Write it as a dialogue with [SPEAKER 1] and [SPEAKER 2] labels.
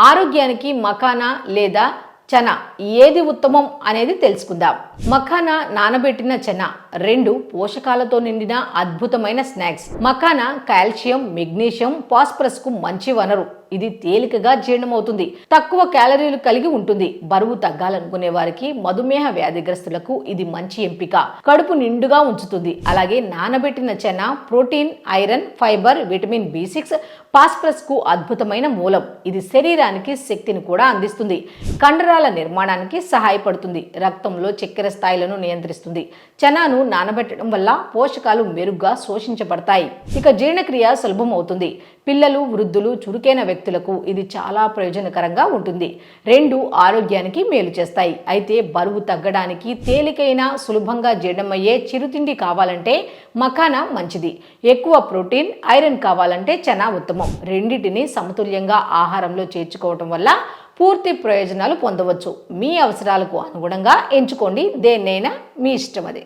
[SPEAKER 1] ఆరోగ్యానికి మఖానా లేదా చనా? ఏది ఉత్తమం అనేది తెలుసుకుందాం. మఖానా నానబెట్టిన చనా రెండు పోషకాలతో నిండిన అద్భుతమైన స్నాక్స్. మఖానా కాల్షియం మెగ్నీషియం ఫాస్ఫరస్కు మంచి వనరు. ఇది తేలికగా జీర్ణమవుతుంది. తక్కువ క్యాలరీలు కలిగి ఉంటుంది. బరువు తగ్గాలనుకునే వారికి మధుమేహ వ్యాధిగ్రస్తులకు ఇది మంచి ఎంపిక. కడుపు నిండుగా ఉంచుతుంది. అలాగే నానబెట్టిన chana protein iron fibre vitamin B six పాస్ప్రస్కు అద్భుతమైన మూలం. ఇది శరీరానికి శక్తిని కూడా అందిస్తుంది. కండరాల నిర్మాణానికి సహాయపడుతుంది. రక్తంలో చక్కెర స్థాయిలను నియంత్రిస్తుంది. చనాను నానబెట్టడం వల్ల పోషకాలు మెరుగ్గా శోషించబడతాయి. ఇక జీర్ణక్రియ సులభం అవుతుంది పిల్లలు వృద్ధులు చురుకైన వ్యక్తులకు ఇది చాలా ప్రయోజనకరంగా ఉంటుంది. రెండు ఆరోగ్యానికి మేలు చేస్తాయి. అయితే బరువు తగ్గడానికి తేలికైన సులభంగా జీర్ణమయ్యే చిరుతిండి కావాలంటే మఖానా మంచిది. ఎక్కువ ప్రోటీన్ ఐరన్ కావాలంటే చనా ఉత్తమం. రెండింటిని సమతుల్యంగా ఆహారంలో చేర్చుకోవటం వల్ల పూర్తి ప్రయోజనాలు పొందవచ్చు. మీ అవసరాలకు అనుగుణంగా ఎంచుకోండి. దేన్నైనా మీ ఇష్టం అది.